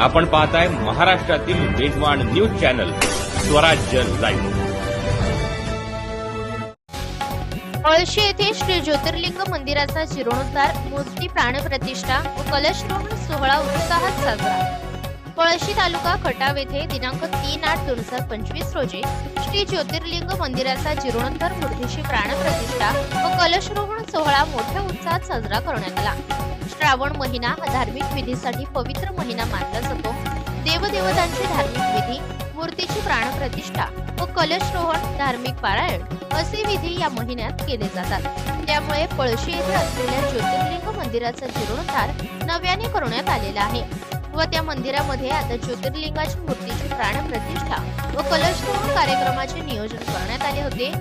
आपण पाहताय महाराष्ट्रातील वेगवान news channel Swarajya live. Palshi येथे श्री ज्योतिर्लिंग मंदिराचा जीर्णोद्धार मूर्ती प्राणप्रतिष्ठा व कलशरोहण सोहळा उत्साहात साजरा. पळशी तालुका खटाव येथे दिनांक तीन आठ दोन हजार पंचवीस रोजी श्री ज्योतिर्लिंग मंदिराचा जीर्णोद्धार मूर्तीची प्राणप्रतिष्ठा व कलशरोहण सोहळा मोठ्या उत्साहात साजरा करण्यात आला. श्रावण महिना हा धार्मिक विधीसाठी पवित्र महिना मानला जातो. देवदेवतांची धार्मिक विधी मूर्तीची प्राणप्रतिष्ठा व कलशरोहण धार्मिक पारायण असे विधी या महिन्यात केले जातात. त्यामुळे पळशी येथे असलेल्या ज्योतिर्लिंग मंदिराचा जीर्णोद्धार नव्याने करण्यात आलेला आहे व त्या मंदिरामध्ये आता ज्योतिर्लिंगाची मूर्तीची प्राणप्रतिष्ठा व कलशरोहण कार्यक्रमाचे नियोजन करण्यात आले होते.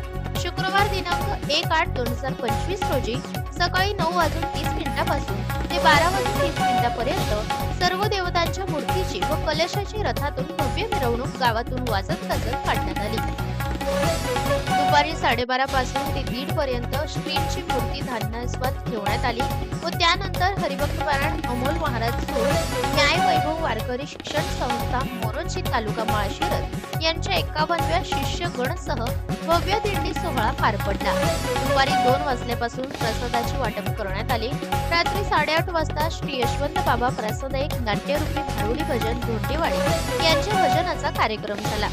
शुक्रवार दिनांक एक आठ दोन हजार पंचवीस रोजी सकाळी नऊ वाजून तीस मिनिटापासून ते बारा वाजून तीस मिनिटापर्यंत सर्व देवतांच्या मूर्तीची व कलशाची रथातून भव्य मिरवणूक गावातून वाजत गाजत काढण्यात आली. दुपारी साडेबारा पासून ते दीड पर्यंत श्रींची मूर्ती धान्यास्वाद ठेवण्यात आली व त्यानंतर हरिभक्त पारायण अमोल महाराज न्याय वैभव वारकरी शिक्षण संस्था मोरोची तालुका माळशिरस यांच्या एकावन्नव्या शिष्य गणसह भव्य दिंडी सोहळा पार पडला. दुपारी दोन वाजल्यापासून प्रसादाची वाटप करण्यात आले. रात्री साडेआठ वाजता श्री यशवंत बाबा प्रसादायक नाट्यरूपी भारुडी भजन धोंडेवाडी यांच्या भजनाचा कार्यक्रम झाला.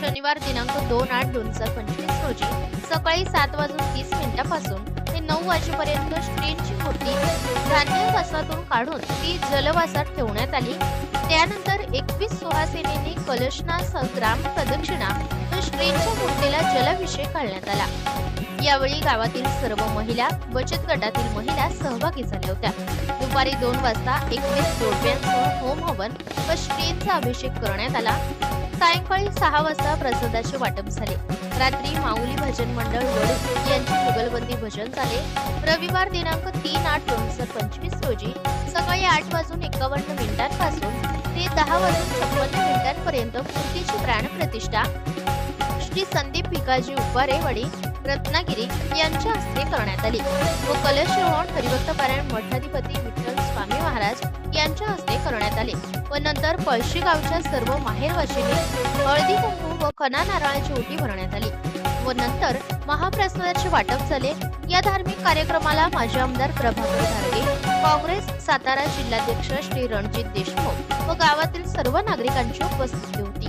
शनिवार दिनांक दोन आठ दोन हजार पंचवीस रोजी सकाळी सात वाजून तीस मिनिटापासून नऊ वाजेपर्यंत श्रींची मूर्ती धान्य वासातून काढून ती जलवासात ठेवण्यात आली. त्यानंतर एकवीस सुहासिनींनी कलशना ग्राम प्रदक्षिणा व श्रींच्या मूर्तीला जलाभिषेक घालण्यात आला. यावेळी गावातील सर्व महिला बचत गटातील महिला सहभागी झाल्या होत्या. दुपारी दोन वाजता एकवीस जोडप्यांसह होम हवन व श्रींचा अभिषेक करण्यात आला. सायंकाळी सहा वाजता प्रसादाचे वाटप झाले. रात्री माऊली भजन मंडळ वडू यांचे भजन झाले. रविवार दिनांक तीन आठ दोन हजार पंचवीस रोजी सकाळी आठ वाजून एकावन्न मिनिटांपासून ते दहा वाजून छप्पन्न मिनिटांपर्यंत मूर्तीची प्राणप्रतिष्ठा. श्री संदीप भिकाजी उपारेवाडी रत्नागिरी यांच्या हस्ते करण्यात आली. व कलशरोहण हरिभक्त पारायण मठाधिपती विठ्ठल स्वामी महाराज यांच्या हस्ते करण्यात आले. व नंतर पळशी गावच्या सर्व माहेरवाशीने हळदी कुंकू व खना नारळाची ओटी भरण्यात आली. व नंतर महाप्रसादाचे वाटप झाले. या धार्मिक कार्यक्रमाला माजी आमदार प्रभाकर धारगे काँग्रेस सातारा जिल्हाध्यक्ष श्री रणजित देशमुख व गावातील सर्व नागरिकांची उपस्थिती होती.